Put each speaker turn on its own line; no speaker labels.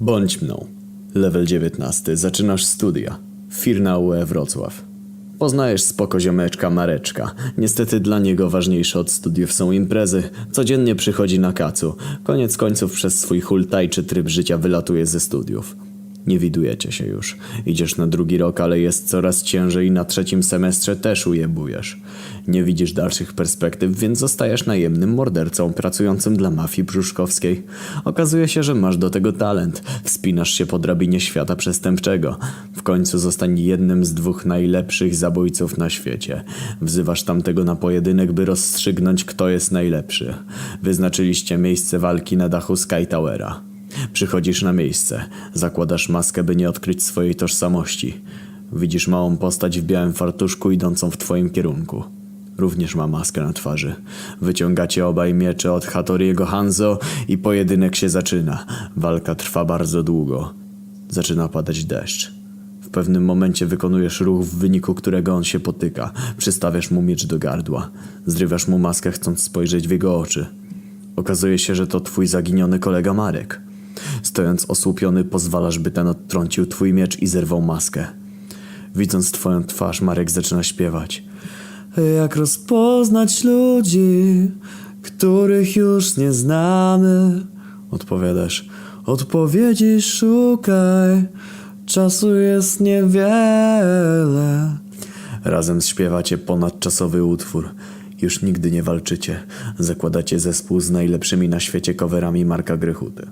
Bądź mną. Level 19. Zaczynasz studia. Firna UE Wrocław. Poznajesz spoko ziomeczka Mareczka. Niestety dla niego ważniejsze od studiów są imprezy. Codziennie przychodzi na kacu. Koniec końców przez swój hultajczy tryb życia wylatuje ze studiów. Nie widujecie się już. Idziesz na drugi rok, ale jest coraz ciężej i na trzecim semestrze też ujebujesz. Nie widzisz dalszych perspektyw, więc zostajesz najemnym mordercą pracującym dla mafii pruszkowskiej. Okazuje się, że masz do tego talent. Wspinasz się po drabinie świata przestępczego. W końcu zostań jednym z dwóch najlepszych zabójców na świecie. Wzywasz tamtego na pojedynek, by rozstrzygnąć, kto jest najlepszy. Wyznaczyliście miejsce walki na dachu Sky Towera. Przychodzisz na miejsce, zakładasz maskę, by nie odkryć swojej tożsamości. Widzisz małą postać w białym fartuszku idącą w twoim kierunku. Również ma maskę na twarzy. Wyciągacie obaj miecze od Hattoriego Hanzo i pojedynek się zaczyna. Walka trwa bardzo długo. Zaczyna padać deszcz. W pewnym momencie wykonujesz ruch, w wyniku którego on się potyka. Przystawiasz mu miecz do gardła. Zrywasz mu maskę, chcąc spojrzeć w jego oczy. Okazuje się, że to twój zaginiony kolega Marek. Stojąc osłupiony, pozwalasz, by ten odtrącił twój miecz i zerwał maskę. Widząc twoją twarz, Marek zaczyna śpiewać. Jak rozpoznać ludzi, których już nie znamy? Odpowiadasz. Odpowiedzi szukaj, czasu jest niewiele. Razem śpiewacie ponadczasowy utwór. Już nigdy nie walczycie. Zakładacie zespół z najlepszymi na świecie coverami Marka Grechuty.